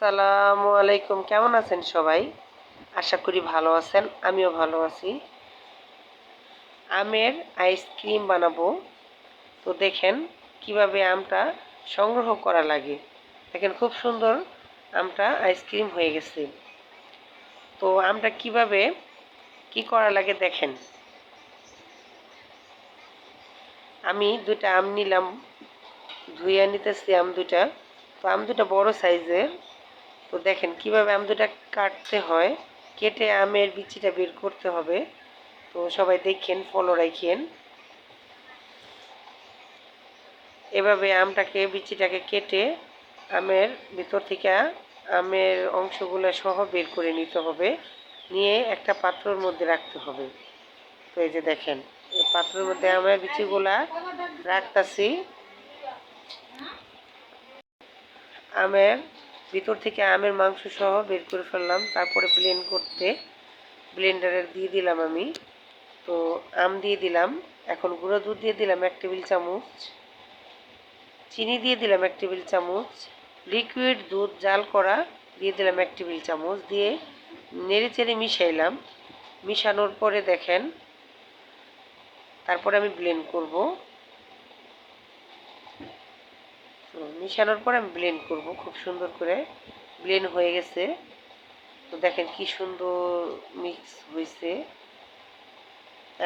আসসালামু আলাইকুম। কেমন আছেন সবাই? আশা করি ভালো আছেন, আমিও ভালো আছি। আমের আইসক্রিম বানাবো। তো দেখেন কীভাবে আমটা সংগ্রহ করা লাগে। দেখেন খুব সুন্দর আমটা আইসক্রিম হয়ে গেছে। তো আমটা কীভাবে কি করা লাগে দেখেন। আমি দুটা আম নিলাম, ধুইয়া নিতেছি আম দুটা তো আম দুটা বড় সাইজের। তো দেখেন কীভাবে আম দুটা কাটতে হয়। কেটে আমের বিচিটা বের করতে হবে। তো সবাই দেখেন ফলো রাখেন। এভাবে আমটাকে, বিচিটাকে কেটে আমের ভিতর থেকে আমের অংশগুলো সহ বের করে নিতে হবে। নিয়ে একটা পাত্রর মধ্যে রাখতে হবে। তো এই যে দেখেন পাত্রের মধ্যে আমের বিচিগুলা রাখতেছি। আমের ভিতর থেকে আমের মাংস সহ বের করে ফেললাম। তারপরে ব্লেন্ড করতে ব্লেন্ডারে দিয়ে দিলাম আমি। তো আম দিয়ে দিলাম। এখন গুঁড়ো দুধ দিয়ে দিলাম এক টেবিল চামচ। চিনি দিয়ে দিলাম এক টেবিল চামচ। লিকুইড দুধ জাল করা দিয়ে দিলাম এক টেবিল চামচ দিয়ে নেড়ে চেড়ে মিশাইলাম। মিশানোর পরে দেখেন, তারপরে আমি ব্লেন্ড করব তো মিশানোর পরে আমি ব্লেন্ড করব, খুব সুন্দর করে ব্লেন্ড হয়ে গেছে। তো দেখেন কি সুন্দর মিক্স হয়েছে।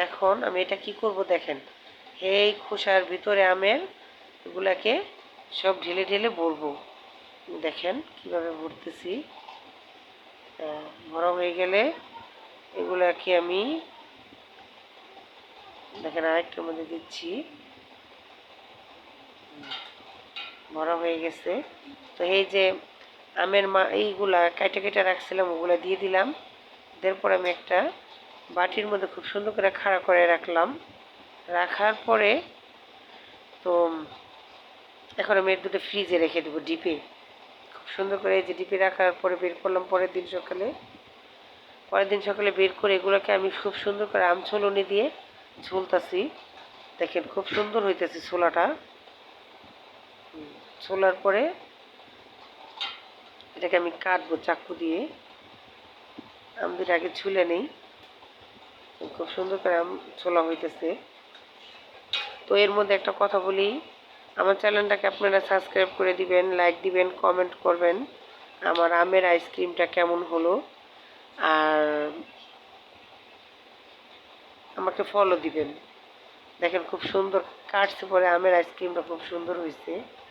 এখন আমি এটা কি করব দেখেন, এই খোসার ভিতরে আমের এগুলাকে সব ঢেলে ঢেলে ভরবো। দেখেন কীভাবে ভরতেছি। বড় হয়ে গেলে এগুলাকে আমি দেখেন আরেকটার মধ্যে দিচ্ছি। ভরা হয়ে গেছে। তো এই যে আমের মা এইগুলা কেটে কেটে রাখছিলাম, ওগুলা দিয়ে দিলাম। এরপর আমি একটা বাটির মধ্যে খুব সুন্দর করে খাড়া করে রাখলাম। রাখার পরে তো এখন আমি এর দুটো ফ্রিজে রেখে দেবো ডিপে। খুব সুন্দর করে এই যে ডিপে রাখার পরে বের করলাম পরের দিন সকালে। পরের দিন সকালে বের করে এগুলোকে আমি খুব সুন্দর করে আমছলনি দিয়ে ঝুলতাছি। দেখেন খুব সুন্দর হইতেছে ছোলাটা। ছোলার পরে এটাকে আমি কাটবো চাকু দিয়ে। আম দুটো আগে ছুলে নেই। খুব সুন্দর করে আম ছোলা হইতেছে। তো এর মধ্যে একটা কথা বলি, আমার চ্যানেলটাকে আপনারা সাবস্ক্রাইব করে দিবেন, লাইক দিবেন, কমেন্ট করবেন। আমার আমের আইসক্রিমটা কেমন হলো? আর আমাকে ফলো দিবেন। দেখেন খুব সুন্দর, কাটছে পরে আমের আইসক্রিমটা খুব সুন্দর হয়েছে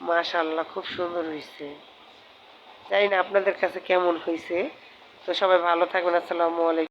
মাশাল্লাহ খুব সুন্দর হয়েছে জানি না আপনাদের কাছে কেমন হয়েছে তো সবাই ভালো থাকবেন, আসসালামু আলাইকুম।